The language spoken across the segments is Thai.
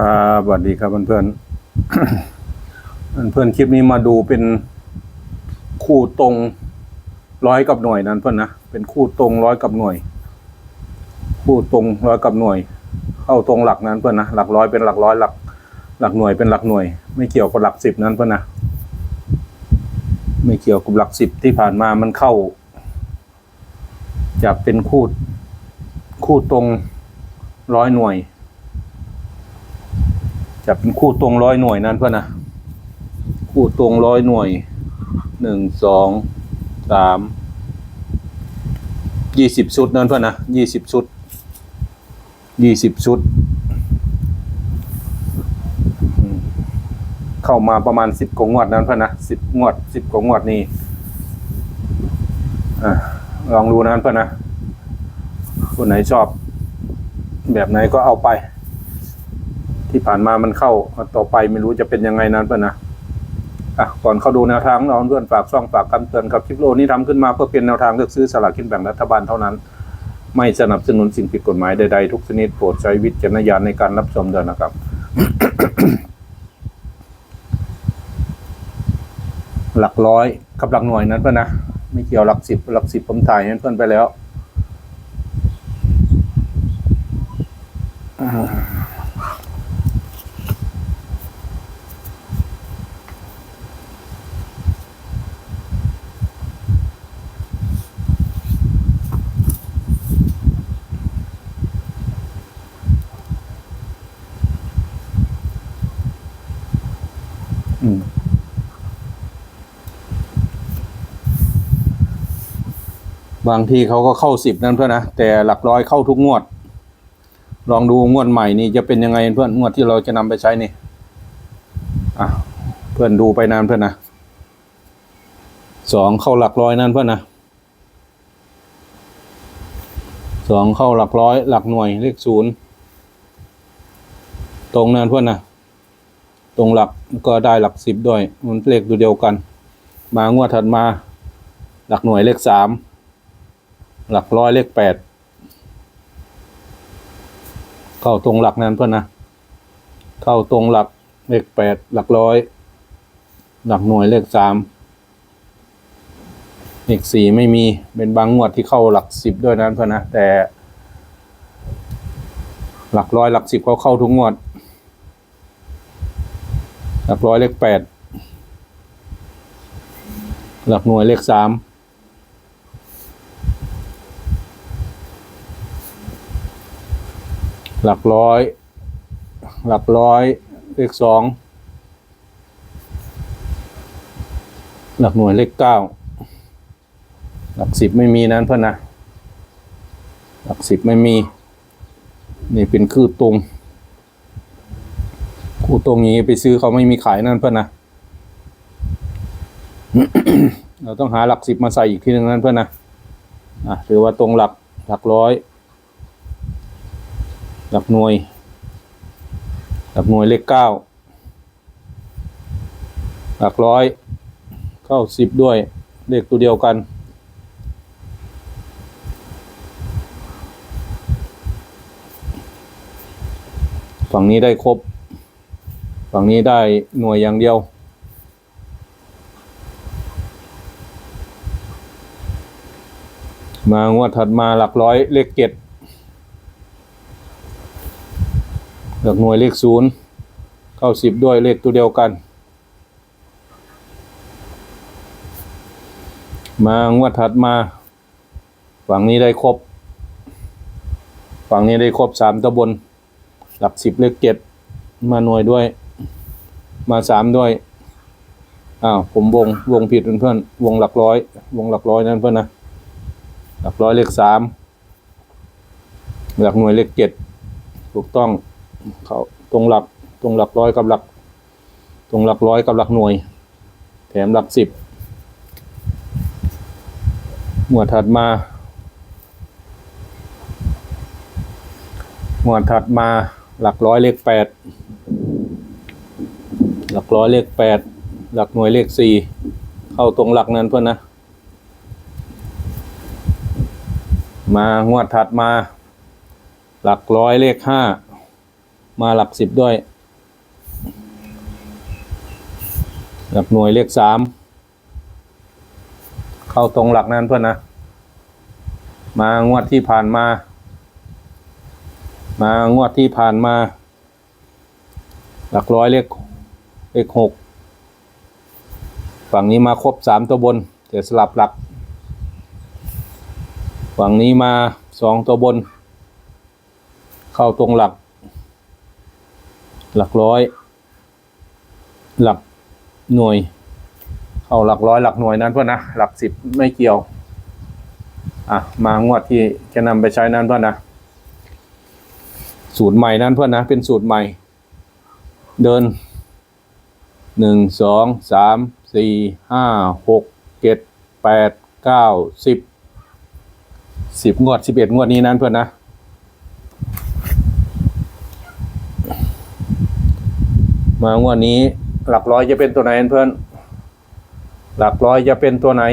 ครับสวัสดีครับเพื่อนๆ เพื่อนคลิปนี้มาดูเป็นคู่ตรงร้อยกับหน่วยนั้นเพื่อนนะ เป็นคู่ตรงร้อยกับหน่วย คู่ตรงร้อยกับหน่วย เข้าตรงหลักนั้นเพื่อนนะ หลักร้อยเป็นหลักร้อยหลัก หลักหน่วยเป็นหลักหน่วย ไม่เกี่ยวกับหลักสิบนั้นเพื่อนนะ ไม่เกี่ยวกับหลักสิบที่ผ่านมามันเข้าจะเป็นคู่คู่ตรงร้อยหน่วย จะเป็นคู่ตรงร้อยหน่วยนั้นเพื่อนนะคู่ตรงร้อยหน่วยหนึ่งสองสามยี่สิบชุดนั้นเพื่อนนะยี่สิบชุดยี่สิบชุด เข้ามาประมาณสิบกว่างวดนั้นเพื่อนนะสิบงวดสิบกว่างวดนี่ลองดูนะเพื่อนนะคนไหนชอบ แบบไหนก็เอาไป ที่ผ่านมามันเข้าต่อไปไม่รู้จะเป็นยังไงนั้นเพื่อนนะอะก่อนเข้าดูแนวทางเราเพื่อนฝากช่องฝากคำเตือนกับคลิปโลนี้ทำขึ้นมาเพื่อเป็นแนวทางเลือกซื้อสลากกินแบ่งรัฐบาลเท่านั้น ไม่สนับสนุนสิ่งผิดกฎหมายใดๆทุกชนิดโปรดใช้วิจารณญาณในการรับชมด้วยนะครับหลักร้อยกับหลักหน่วยนั้นเพื่อนนะไม่เกี่ยวหลักสิบหลักสิบผมถ่ายให้เพื่อนไปแล้ว บางทีเขาก็เข้าสิบนั่นเพื่อนนะแต่หลักร้อยเข้าทุกงวด ลองดูงวดใหม่นี่จะเป็นยังไงเพื่อนงวดที่เราจะนำไปใช้นี่อะเพื่อนดูไปนานเพื่อนนะสองเข้าหลักร้อยนั่นเพื่อนนะสองเข้าหลักร้อยหลักหน่วยเลขศูนย์ตรงนั่นเพื่อนนะตรงหลักก็ได้หลักสิบด้วยมันเลขตัวเดียวกัน มางวดถัดมา หลักหน่วยเลขสาม หลักร้อยเลขแปดเข้าตรงหลักนั้นเพื่อนนะ เข้าตรงหลักเลขแปดหลักร้อย หลักหน่วยเลขสามเลขสี่ไม่มีเป็นบางงวดที่เข้าหลักสิบด้วยนั้นเพื่อนนะแต่ หลักร้อยหลักสิบเขาเข้าทุกงวด หลักร้อยเลขแปดหลักหน่วยเลขสาม หลักร้อย หลักร้อย เลขสอง หลักหน่วยเลขเก้า หลักสิบไม่มีนั้นเพื่อนนะ หลักสิบไม่มี นี่เป็นคือตรง คู่ตรงนี้ไปซื้อเขาไม่มีขายนั่นเพื่อนนะ เราต้องหาหลักสิบมาใส่อีกทีหนึ่งนั่นเพื่อนนะ อะถือว่าตรงหลักหลักร้อย หลักหน่วย หลักหน่วยเลขเก้าหลักร้อยเข้าสิบด้วยเลขตัวเดียวกัน ฝั่งนี้ได้ครบ ฝั่งนี้ได้หน่วยอย่างเดียว มางวดถัดมาหลักร้อยเลขเจ็ด หลักหน่วยเลขศูนย์เข้าสิบด้วยเลขตัวเดียวกัน มางวดถัดมา ฝั่งนี้ได้ครบ ฝั่งนี้ได้ครบสามตะบน หลักสิบเลขเจ็ดมาหน่วยด้วย มาสามด้วยอ้าวผมวงวงผิดเพื่อนวงหลักร้อย วงหลักร้อยนั่นเพื่อนนะหลักร้อยเลขสามหลักหน่วยเลขเจ็ดถูกต้อง เขาตรงหลักตรงหลักร้อยกับหลัก ตรงหลักร้อยกับหลักหน่วย แถมหลักสิบหมวดถัดมา หมวดถัดมาหลักร้อยเลขแปดหลักร้อยเลขแปดหลักหน่วยเลขสี่เข้าตรงหลักนั้นเพื่อนนะ มางวดถัดมา หลักร้อยเลขห้า มาหลักสิบด้วย หลักหน่วยเลขสาม เข้าตรงหลักนั้นเพื่อนนะ มางวดที่ผ่านมา มางวดที่ผ่านมา หลักร้อยเลขเลขหกฝั่งนี้มาครบสามตัวบนแต่สลับหลัก ฝั่งนี้มาสองตัวบน เข้าตรงหลัก หลักร้อย หลักหน่วย เข้าหลักร้อยหลักหน่วยนั้นเพื่อนนะหลักสิบไม่เกี่ยว อะมางวดที่จะนำไปใช้นั้นเพื่อนนะสูตรใหม่นั้นเพื่อนนะเป็นสูตรใหม่ เดินหนึ่งสองสามสี่ห้าหกเจ็ดแปดเก้าสิบสิบงวดสิบเอ็ดงวดนี้นั้นเพื่อนนะ มางวดนี้ หลักร้อยจะเป็นตัวไหนเพื่อน หลักร้อยจะเป็นตัวไหน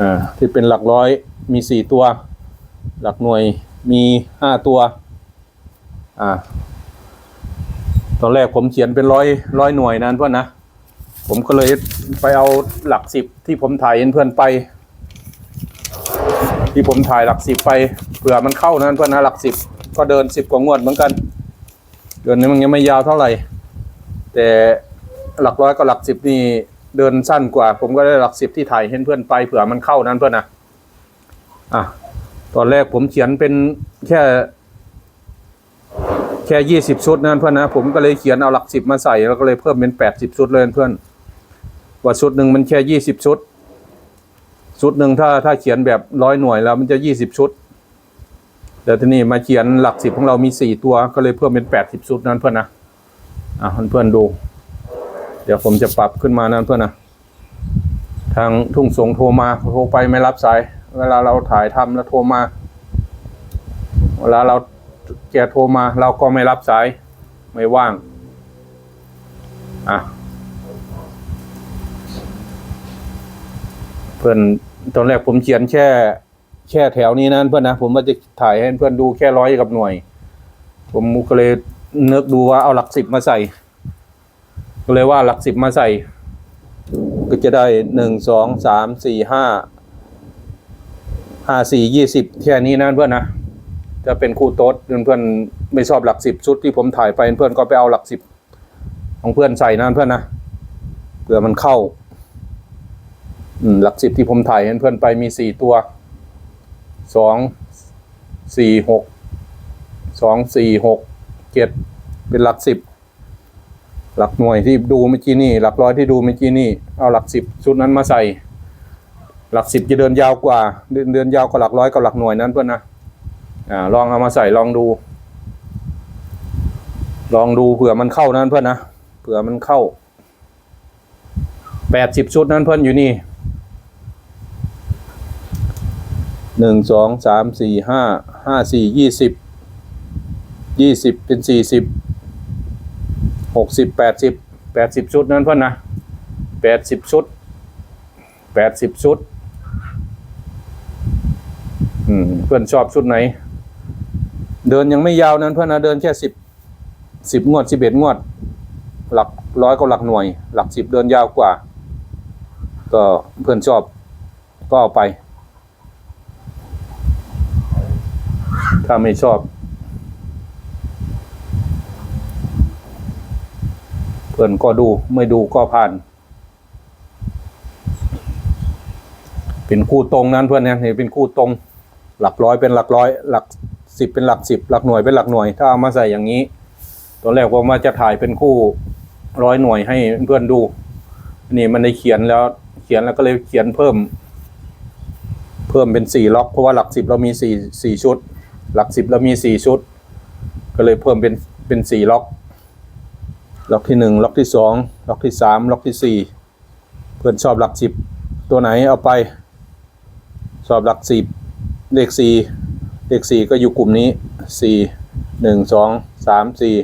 อ่า ที่เป็นหลักร้อยมีสี่ตัว หลักหน่วยมีห้าตัว อ่า ตอนแรกผมเขียนเป็นร้อยร้อยหน่วยนั้นเพื่อนนะ ผมก็เลยไปเอาหลักสิบที่ผมถ่ายเพื่อนไป ที่ผมถ่ายหลักสิบไปเผื่อมันเข้านั้นเพื่อนนะหลักสิบก็เดินสิบกว่างวดเหมือนกัน เดือนนี้มันยังไม่ยาวเท่าไหร่ แต่หลักร้อยกับหลักสิบนี่เดินสั้นกว่า ผมก็ได้หลักสิบที่ถ่ายให้เพื่อนไปเผื่อมันเข้านั้นเพื่อนนะอะตอนแรกผมเขียนเป็นแค่ แค่ยี่สิบชุดนั่นเพื่อนนะผมก็เลยเขียนเอาหลักสิบมาใส่แล้วก็เลยเพิ่มเป็นแปดสิบชุดเลยเพื่อนว่าชุดหนึ่งมันแค่ยี่สิบชุดชุดหนึ่งถ้าถ้าเขียนแบบร้อยหน่วยแล้วมันจะยี่สิบชุด แต่ทีนี้มาเขียนหลักสิบของเรามีสี่ตัวก็เลยเพิ่มเป็นแปดสิบชุดนั่นเพื่อนนะอะเพื่อนๆดู เดี๋ยวผมจะปรับขึ้นมานั่นเพื่อนนะทางทุ่งสงโทรมาโทรไปไม่รับสาย เวลาเราถ่ายทำแล้วโทรมา เวลาเราแกโทรมาเราก็ไม่รับสาย ไม่ว่าง อะ เพื่อนตอนแรกผมเขียนแค่ ค่แถวนี้นั้นเพื่อนนะผมว่าจะถ่ายให้เพื่อนดูแค่ร้อยกับหน่วย ผมก็เลยนึกดูว่าเอาหลักสิบมาใส่ ก็เลยว่าหลักสิบมาใส่ ก็จะได้หนึ่งสองสามสี่ห้าห้าสี่ยี่สิบแค่นี้นะเพื่อนนะจะเป็นคู่โต๊ดเพื่อนเพื่อนไม่ชอบหลักสิบชุดที่ผมถ่ายไปเพื่อนก็ไปเอาหลักสิบของเพื่อนใส่นะเพื่อนนะเผื่อมันเข้าหลักสิบที่ผมถ่ายให้เพื่อนไปมีสี่ตัว สองสี่หกสองสี่หกเจ็ดเป็นหลักสิบหลักหน่วยที่ดูเมื่อกี้นี่ หลักร้อยที่ดูเมื่อกี้นี่เอาหลักสิบชุดนั้นมาใส่ หลักสิบจะเดินยาวกว่า เดินเดินยาวกว่าหลักร้อยกับหลักหน่วยนั้นเพื่อนนะอ่าลองเอามาใส่ลองดู ลองดูเผื่อมันเข้านั้นเพื่อนนะเผื่อมันเข้าแปดสิบชุดนั้นเพื่อนอยู่นี่ หนึ่งสองสามสี่ห้าห้าสี่ยี่สิบยี่สิบเป็นสี่สิบหกสิบแปดสิบแปดสิบชุดนั้นเพื่อนนะแปดสิบชุดแปดสิบชุด อืมเพื่อนชอบชุดไหน เดินยังไม่ยาวนั้นเพื่อนนะเดินแค่สิบสิบงวดสิบเอ็ดงวด หลักร้อยกับหลักหน่วย หลักสิบเดินยาวกว่า ก็เพื่อนชอบก็เอาไป ถ้าไม่ชอบ เพื่อนก็ดูไม่ดูก็ผ่าน เป็นคู่ตรงนั้นเพื่อนเนี่ยนี่เป็นคู่ตรง หลักร้อยเป็นหลักร้อย หลักสิบเป็นหลักสิบหลักหน่วยเป็นหลักหน่วย ถ้าเอามาใส่อย่างนี้ตอนแรกผมว่าจะถ่ายเป็นคู่ร้อยหน่วยให้เพื่อนดู นี่มันได้เขียนแล้วเขียนแล้วก็เลยเขียนเพิ่ม เพิ่มเป็นสี่ล็อกเพราะว่าหลักสิบเรามีสี่สี่ชุด หลักสิบเรามีสี่ชุด ก็เลยเพิ่มเป็นเป็นสี่ล็อก ล็อกที่หนึ่งล็อกที่สองล็อกที่สามล็อกที่สี่เพื่อนชอบหลักสิบตัวไหนเอาไป ชอบหลักสิบเลขสี่เลขสี่ก็อยู่กลุ่มนี้สี่หนึ่งสองสามสี่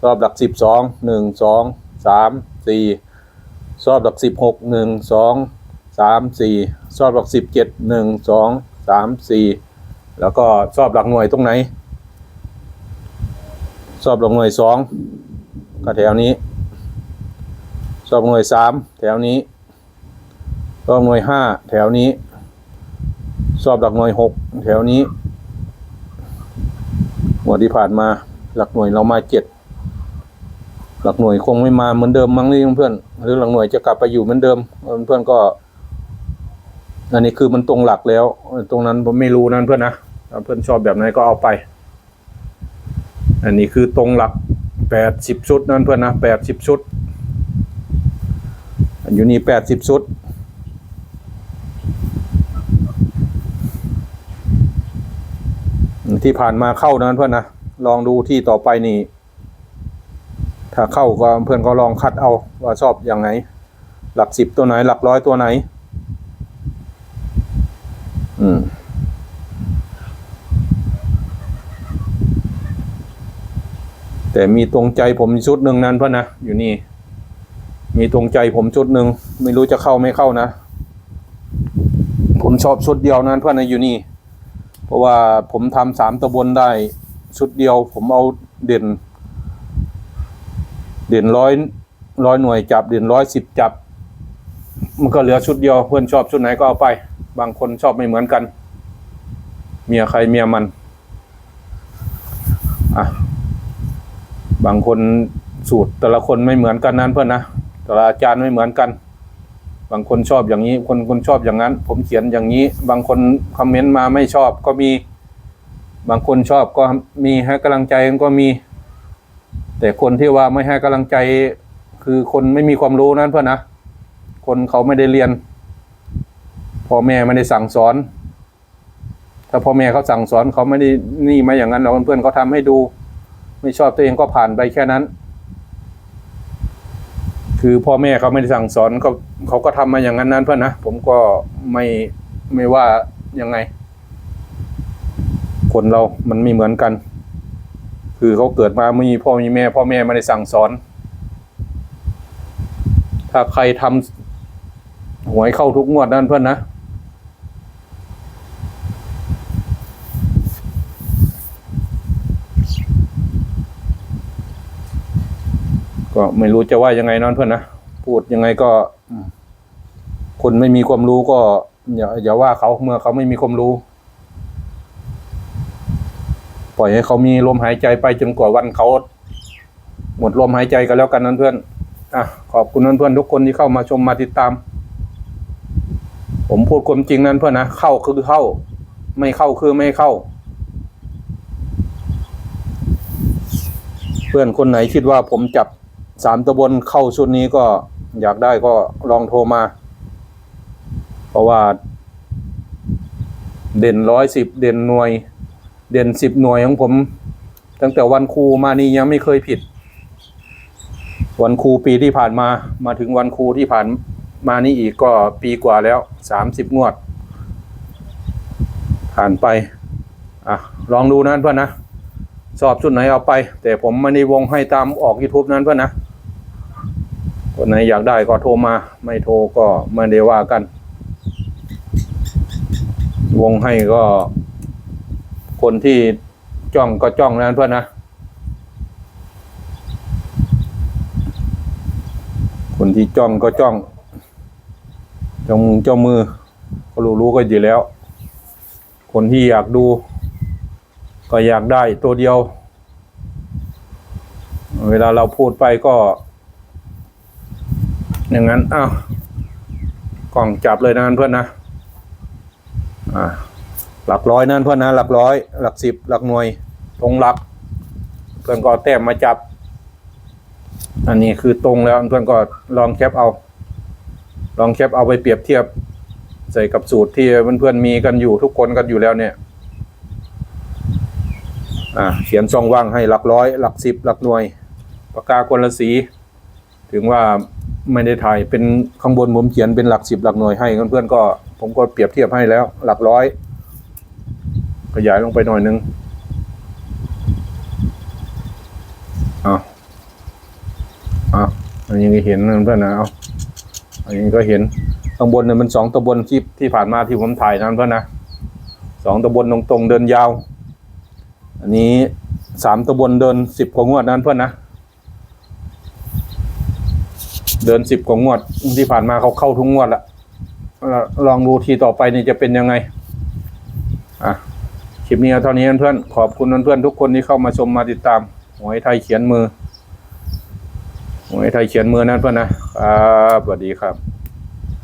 ชอบหลักสิบสองหนึ่งสองสามสี่ชอบหลักสิบหกหนึ่งสองสามสี่ชอบหลักสิบเจ็ดหนึ่งสองสามสี่ แล้วก็ชอบหลักหน่วยตรงไหนสอบหลักหน่วยสองก็แถวนี้สอบหน่วยสามแถวนี้สอบหน่วยห้าแถวนี้สอบหลักหน่วยหกแถวนี้หัวดที่ผ่านมาหลักหน่วยเรามาเจ็ดหลักหน่วยคงไม่มาเหมือนเดิมมั้งนี่เพื่อนหรือหลักหน่วยจะกลับไปอยู่เหมือนเดิมเพื่อนก็อันนี้คือมันตรงหลักแล้ว ตรงนั้นผมไม่รู้นะเพื่อนนะ ถ้าเพื่อนชอบแบบไหนก็เอาไป อันนี้คือตรงหลักแปดสิบชุดนั่นเพื่อนนะแปดสิบชุด อยู่นี่แปดสิบชุดที่ผ่านมาเข้านั้นเพื่อนนะลองดูที่ต่อไปนี่ ถ้าเข้าก็เพื่อนก็ลองคัดเอาว่าชอบอย่างไหน หลักสิบตัวไหน หลักร้อยตัวไหน แต่มีตรงใจผมชุดหนึ่งนั้นเพื่อนะอยู่นี่ มีตรงใจผมชุดหนึ่งไม่รู้จะเข้าไม่เข้านะ ผมชอบชุดเดียวนั้นเพื่อนนะอยู่นี่ เพราะว่าผมทำสามตะบนได้ชุดเดียวผมเอาเด่น เด่นร้อยร้อยหน่วยจับ เด่นร้อยสิบจับ มันก็เหลือชุดเดียวเพื่อนชอบชุดไหนก็เอาไป บางคนชอบไม่เหมือนกัน เมียใครเมียมัน อะ บางคนสูตรแต่ละคนไม่เหมือนกันนั้นเพื่อนนะแต่ละอาจารย์ไม่เหมือนกัน บางคนชอบอย่างนี้ คนคนชอบอย่างนั้น ผมเขียนอย่างนี้ บางคนคอมเมนต์มาไม่ชอบก็มี บางคนชอบก็มีให้กำลังใจก็มี แต่คนที่ว่าไม่ให้กำลังใจ คือคนไม่มีความรู้นั้นเพื่อนนะคนเขาไม่ได้เรียนพ่อแม่ไม่ได้สั่งสอน ถ้าพ่อแม่เขาสั่งสอนเขาไม่ได้นี่มาอย่างนั้นเราเพื่อนเขาทำให้ดู ไม่ชอบตัวเองก็ผ่านไปแค่นั้น คือพ่อแม่เขาไม่ได้สั่งสอนเขาเขาก็ทำมาอย่างนั้นนั้นเพื่อนนะผมก็ไม่ไม่ว่ายังไง คนเรามันไม่เหมือนกัน คือเขาเกิดมาไม่มีพ่อมีแม่ พ่อแม่ไม่ได้สั่งสอน ถ้าใครทำหวยเข้าทุกงวดนั่นเพื่อนนะ ก็ไม่รู้จะว่ายังไงนั่นเพื่อนนะพูดยังไงก็คนไม่มีความรู้ก็อย่าอย่าว่าเขาเมื่อเขาไม่มีความรู้ ปล่อยให้เขามีลมหายใจไปจนกว่าวันเขาหมดลมหายใจกันแล้วกันนั่นเพื่อนอะขอบคุณนั่นเพื่อนทุกคนที่เข้ามาชมมาติดตาม ผมพูดความจริงนั่นเพื่อนนะเข้าคือเข้า ไม่เข้าคือไม่เข้า เพื่อนคนไหนคิดว่าผมจับ สามตะบนเข้าชุดนี้ก็อยากได้ก็ลองโทรมา เพราะว่า เด่นร้อยสิบเด่นหน่วย เด่นสิบหน่วยของผม ตั้งแต่วันครูมานี่ยังไม่เคยผิด วันครูปีที่ผ่านมา มาถึงวันครูที่ผ่านมานี่อีกก็ปีกว่าแล้วสามสิบงวด ผ่านไป อะ ลองดูนะเพื่อนนะชอบชุดไหนเอาไป แต่ผมไม่ได้วงให้ตามออก YouTube นั้นเพื่อนนะ คนไหนอยากได้ก็โทรมา ไม่โทรก็ไม่ได้ว่ากัน วงให้ก็ คนที่จ้องก็จ้องนั้นเพื่อนนะคนที่จ้องก็จ้องจ้อเจ้ามือก็รู้รู้ก็อยู่แล้ว คนที่อยากดู ก็อยากได้ตัวเดียว เวลาเราพูดไปก็ อย่างนั้นอ้าวกล่องจับเลยนะเพื่อนนะอ่าหลักร้อยนั่นเพื่อนนะหลักร้อย หลักสิบหลักหน่วยตรงหลัก เพื่อนก็แต้มมาจับ อันนี้คือตรงแล้วเพื่อนก็ลองแคปเอา ลองแคปเอาไปเปรียบเทียบ ใส่กับสูตรที่เพื่อนๆมีกันอยู่ทุกคนกันอยู่แล้วเนี่ยอ่าเขียนช่องว่างให้หลักร้อย หลักสิบหลักหน่วยปากกาคนละสี ถึงว่า ไม่ได้ถ่ายเป็นข้างบนผมเขียนเป็นหลักสิบหลักหน่วยให้เพื่อนๆก็ ผมก็เปรียบเทียบให้แล้ว หลักร้อย ขยายลงไปหน่อยนึงอาเอาอันนี้ก็เห็นเพื่อนนะเอาอันนี้ก็เห็นข้างบนเนี่ยมันสองตะบนที่ที่ผ่านมาที่ผมถ่ายนั้นเพื่อนนะสองตะบนตรงๆเดินยาว อันนี้สามตัวบนเดินสิบกว่างวดนั้นเพื่อนนะ เดินสิบกว่างวดที่ผ่านมาเขาเข้าทุกงวดละลองดูทีต่อไปนี่จะเป็นยังไง อะคลิปนี้เท่านี้เพื่อนขอบคุณเพื่อนทุกคนที่เข้ามาชมมาติดตามหวยไทยเขียนมือหวยไทยเขียนมือนั่นเพื่อนนะครับสวัสดีครับ